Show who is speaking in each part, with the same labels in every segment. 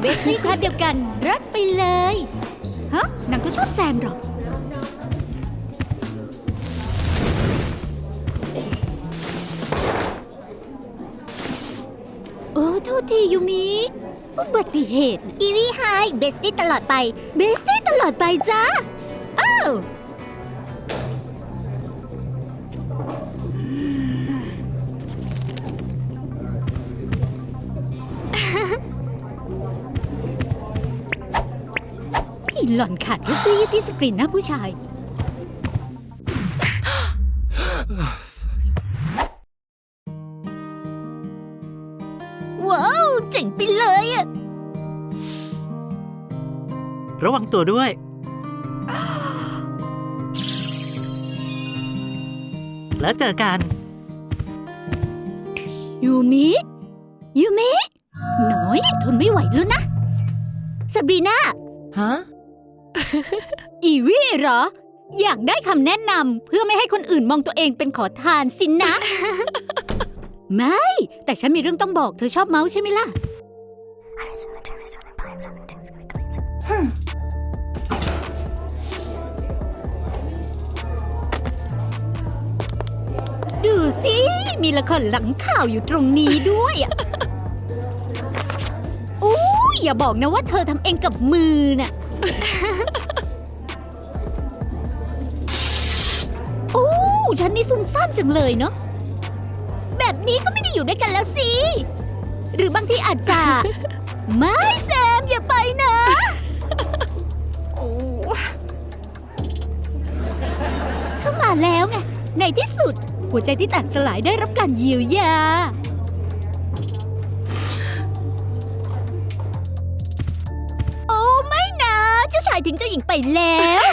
Speaker 1: เบสตี้คลาสเดียวกันรัดไปเลย ฮะนางก็ชอบแซมหรอกโอ้โทษทียูมิอุบัติเหตุ อีวีไฮเบสตี้ตลอดไป เบสตี้ตลอดไปจ้า หล่อนขาดแค่เสื้อยืดที่สกรีนหน้าผู้ชาย ว้าว เจ๋งไปเลยอะ
Speaker 2: ระวังตัวด้วย แล้วเจอกัน
Speaker 1: ยูมิยูมิหน่อยทนไม่ไหวแล้วนะซาบรีนา
Speaker 3: ฮะ
Speaker 1: อีวี่เหรอ อยากได้คำแนะนำเพื่อไม่ให้คนอื่นมองตัวเองเป็นขอทานสินนะ ไม่ แต่ฉันมีเรื่องต้องบอกเธอชอบเมาส์ใช่ไหมล่ะ ดูสิ มีละครหลังข่าวอยู่ตรงนี้ด้วยอะ อู้อย่าบอกนะว่าเธอทำเองกับมือน่ะ ฉันนี่ซุ่มซ่ามจังเลยเนาะ แบบนี้ก็ไม่ได้อยู่ด้วยกันแล้วสิ หรือบางทีอาจจะ ไม่แซมอย่าไปนะ เข้ามาแล้วไง ในที่สุด หัวใจที่แตกสลายได้รับการเยียวยา โอ้ ไม่นะ เจ้าชายทิ้งเจ้าหญิงไปแล้ว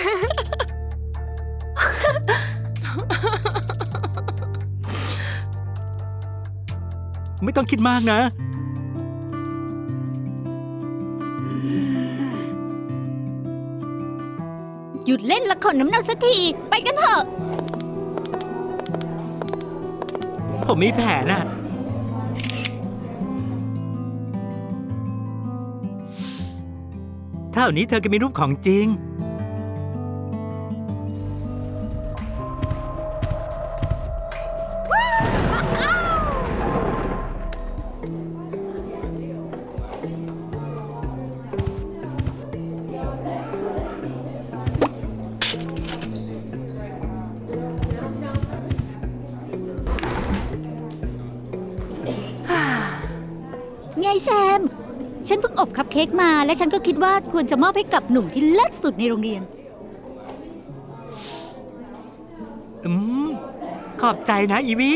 Speaker 2: ไม่ต้องคิดมากนะ
Speaker 1: หยุดเล่นละครน้ำเน่าสักที ไปกันเถอะ
Speaker 2: ผมมีแผนน่ะเท่านี้เธอก็มีรูปของจริง
Speaker 1: แซม ฉันเพิ่งอบคัพเค้กมา และฉันก็คิดว่าควรจะมอบให้กับหนุ่มที่เลิศสุดในโรงเรียน
Speaker 2: อืม ขอบใจนะอีวี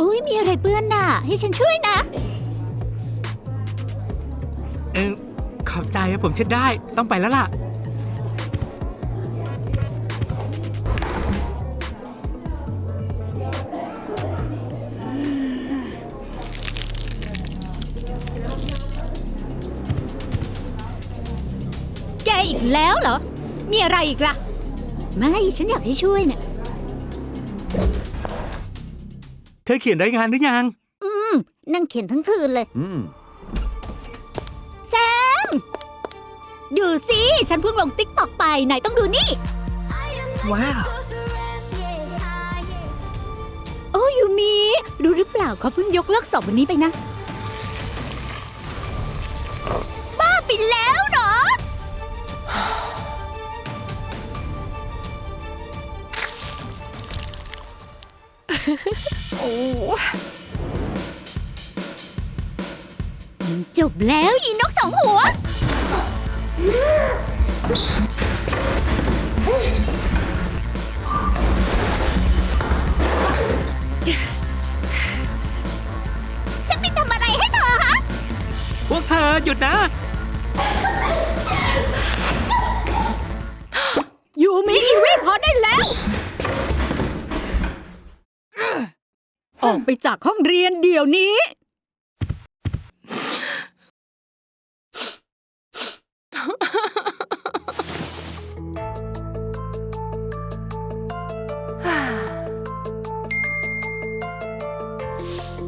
Speaker 1: อุ้ยมีอะไรเปื้อนน่ะ ให้ฉันช่วยนะ
Speaker 2: เออขอบใจอะผมเช็ดได้ ต้องไปแล้วล่ะ
Speaker 1: แกอีกแล้วเหรอ มีอะไรอีกล่ะ ไม่ ฉันอยากให้ช่วยน่ะ
Speaker 2: เธอเขียนรายงานหรือยัง
Speaker 1: อืมนั่งเขียนทั้งคืนเลย
Speaker 4: อืม
Speaker 1: แซม ดูสิ ฉันเพิ่งลงติ๊กตอกไปไหนต้องดูนี่
Speaker 3: ว้าว
Speaker 1: โอ้ยูมีรู้หรือเปล่าเขาเพิ่งยกเลิกสอบวันนี้ไปนะ จบแล้วอีนกสองหัว ฉันไปทำอะไรให้เธอฮะ
Speaker 2: พวกเธอหยุดนะ
Speaker 1: ยูมิอีรีพอได้แล้ว ออกไปจากห้องเรียนเดี๋ยวนี้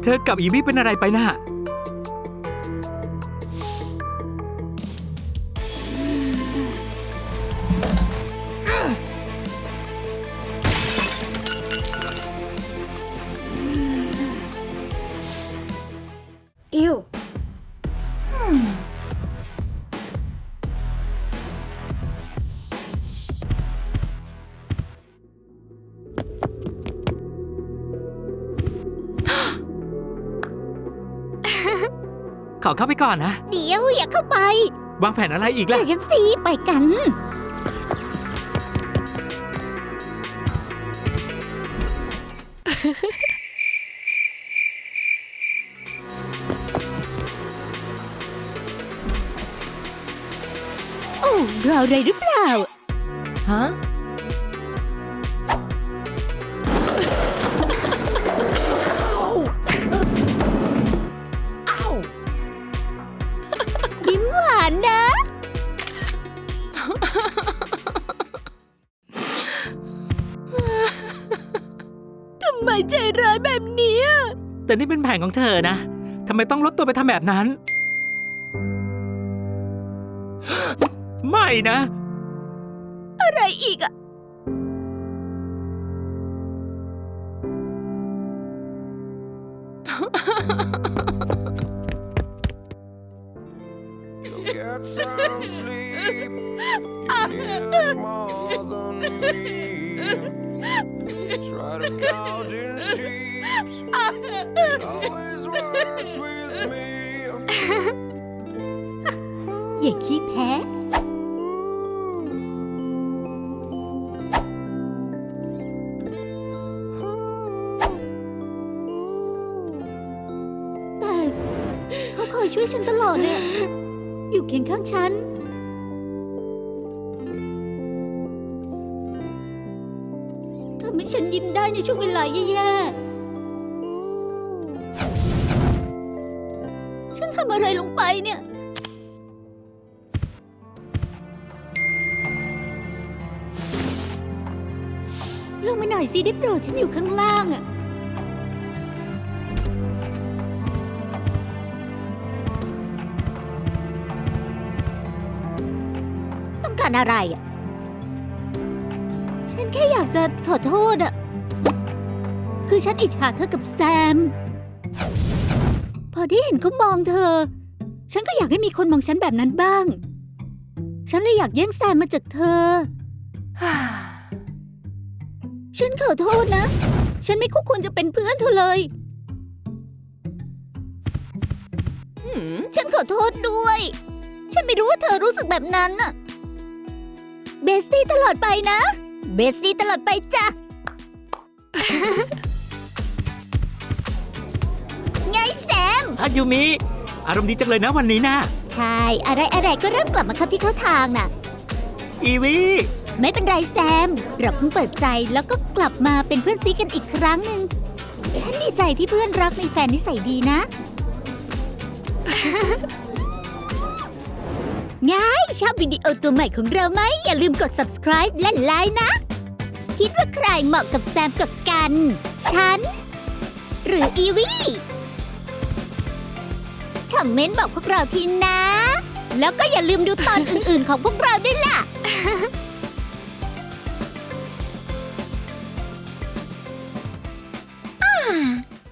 Speaker 2: เธอกับอีวี่เป็นอะไรไปน่ะ ขอเข้าไปก่อนนะ
Speaker 1: เดี๋ยวอย่าเข้าไป
Speaker 2: วางแผนอะไรอีก
Speaker 1: เดี๋
Speaker 2: ล่ะ
Speaker 1: ยวฉันสิไปกัน โอ้รออะไรหรือเปล่า
Speaker 3: Huh?
Speaker 1: ยิ้ ใจร้ายแบบนี้
Speaker 2: แต่นี่เป็นแผนของเธอนะทำไมต้องลดตัวไปทำแบบนั้น ไม่นะ
Speaker 1: อะไรอีกอะ
Speaker 4: So get some sleep. You need more than me. Try to count in sheep. It always works with me.
Speaker 1: อย่าขี้แพ้ แต่เขาคอยช่วยฉันตลอดเลย อยู่เคียงข้างฉัน ฉันยิ้มได้ในช่วงเวลาแย่ๆ ฉันทำอะไรลงไปเนี่ย ลงมาหน่อยสิได้โปรดฉันอยู่ข้างล่างอะต้องการอะไรอะ แค่อยากจะขอโทษอะคือฉันอิจฉาเธอกับแซม พอได้เห็นเขามองเธอ ฉันก็อยากให้มีคนมองฉันแบบนั้นบ้าง ฉันเลยอยากแย่งแซมมาจากเธอ ฉันขอโทษนะ ฉันไม่คู่ควรจะเป็นเพื่อนเธอเลย
Speaker 3: Hmm.
Speaker 1: ฉันขอโทษด้วย ฉันไม่รู้ว่าเธอรู้สึกแบบนั้นน่ะ เบสตี้ตลอดไปนะ เบสตี้ตลอดไปจ้ะ ไงแซม
Speaker 2: อายุมิ อารมณ์ดีจังเลยนะวันนี้นะ
Speaker 1: ใช่ อะไรอะไรก็เริ่มกลับมาเข้าที่เข้าทางน่ะ
Speaker 2: อีวี่
Speaker 1: ไม่เป็นไรแซม เราเพิ่งเปิดใจแล้วก็กลับมาเป็นเพื่อนซีกันอีกครั้งหนึ่ง ฉันดีใจที่เพื่อนรักมีแฟนนิสัยดีนะ ง่ายชอบวิดีโอตัวใหม่ของเราไหม อย่าลืมกด subscribe และไลค์นะ คิดว่าใครเหมาะกับแซมกับกัน ฉัน หรืออีวี่คอมเมนต์บอกพวกเราทีนะ แล้วก็อย่าลืมดูตอนอื่นๆของพวกเราด้วยล่ะ